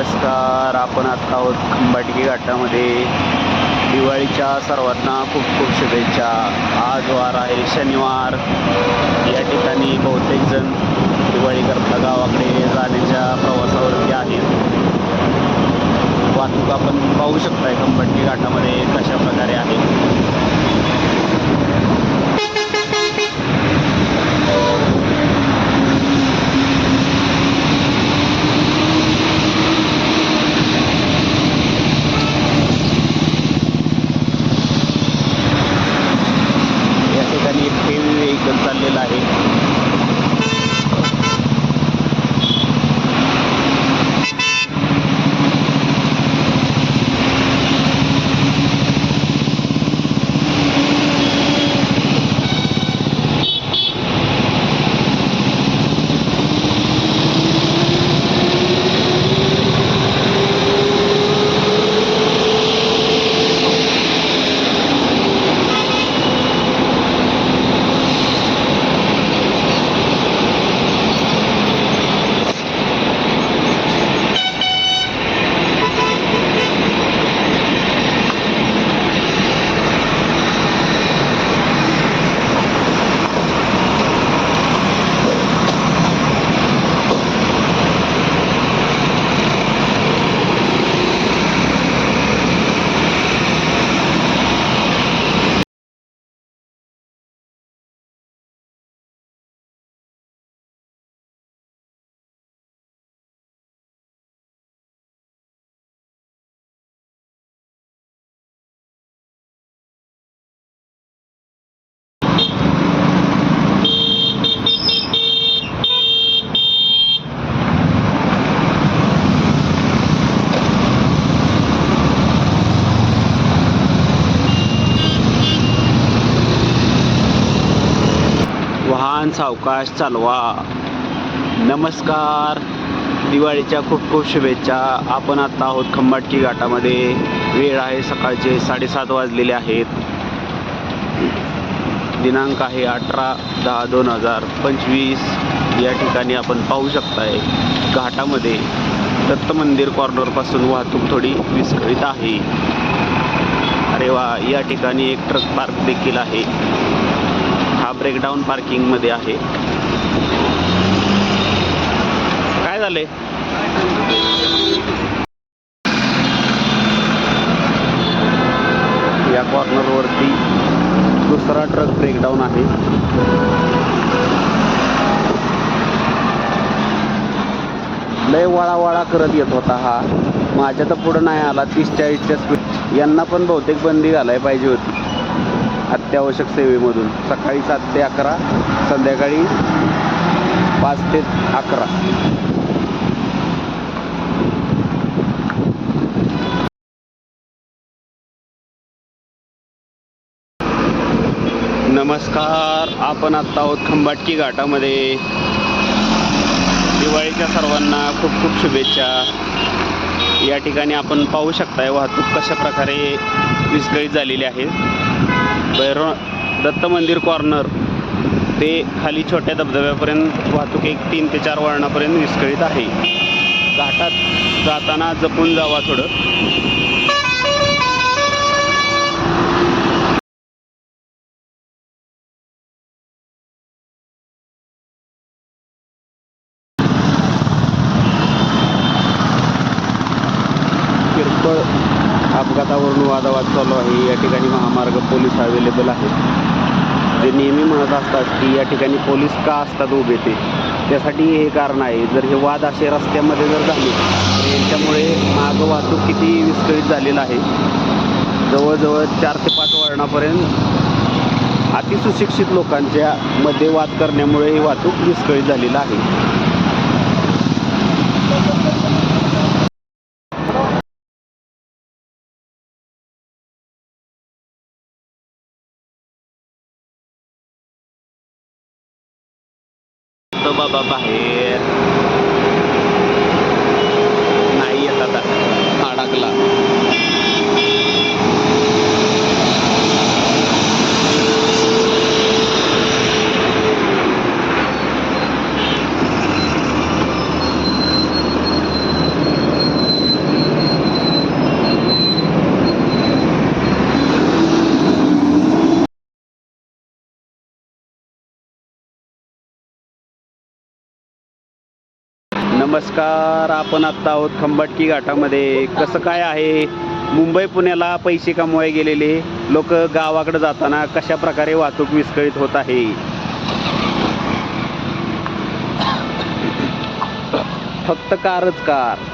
नमस्कार आपण आत्ता आहोत खंबाटकी घाटामध्ये. दिवाळीच्या सर्वांना खूप खूप शुभेच्छा. आज वार आहे शनिवार. या ठिकाणी बहुतेक जण दिवाळीकरता गावाकडे जाण्याच्या प्रवासावरती आहेत. वाहतूक आपण पाहू शकताय खंबाटकी घाटामध्ये कशा प्रकारे सावकाश चालवा. नमस्कार. दिवाळीच्या खूप खूप शुभेच्छा. आपण आत्ता आहोत खंबाटकी घाटामध्ये. वेळ आहे सकाळचे साडेसात वाजलेले आहेत. दिनांक आहे अठरा दहा दोन हजार पंचवीस. या ठिकाणी आपण पाहू शकताय घाटामध्ये दत्त मंदिर कॉर्नरपासून वाहतूक थोडी विस्कळीत आहे. अरे वा या ठिकाणी एक ट्रक पार्क देखील आहे. हा ब्रेकडाऊन पार्किंगमध्ये आहे. काय झालंय? या कॉर्नरवरती दुसरा ट्रक ब्रेकडाऊन आहे. लय वळा वळा करत येत होता हा. माझ्या तर पुढं नाही आला. तीस चाळीसच्या स्पीड यांना पण बहुतेक बंदी घालायला पाहिजे होती. अत्यावश्यक सेवेमधून सकाळी सात ते अकरा संध्याकाळी पाच ते अकरा. नमस्कार आपण आत्ता आहोत खंबाटकी घाटामध्ये. दिवाळीच्या सर्वांना खूप खूप शुभेच्छा. या ठिकाणी आपण पाहू शकताय वाहतूक कशा प्रकारे विस्कळीत झालेली आहे. भैरव दत्त मंदिर कॉर्नर ते खाली छोट्या धबधब्यापर्यंत वाहतूक एक तीन ते चार वळणापर्यंत विस्कळीत आहे. घाटात जाताना जपून जावा थोडं. ठिकाणी महामार्ग पोलीस अवेलेबल आहेत. जे नेहमी म्हणत असतात की या ठिकाणी पोलीस का असतात उभे ते? त्यासाठी हे कारण आहे. जर हे वाद असे रस्त्यामध्ये जर झाले तर यांच्यामुळे मागं वाहतूक किती विस्कळीत झालेलं आहे. जवळजवळ चार ते पाच वळणापर्यंत अतिसुशिक्षित लोकांच्या मध्ये वाद करण्यामुळे ही वाहतूक विस्कळीत झालेलं आहे. तो बाबा बाहेर. नाही येत आता. अडकला. नमस्कार आपण आत्ता आहोत खंबाटकी घाटामध्ये. कसं काय आहे? मुंबई पुण्याला पैसे कमवाय गेलेले. लोक गावाकडे जाताना कशा प्रकारे वाहतूक विस्कळीत होत आहे? फक्त कारच कार.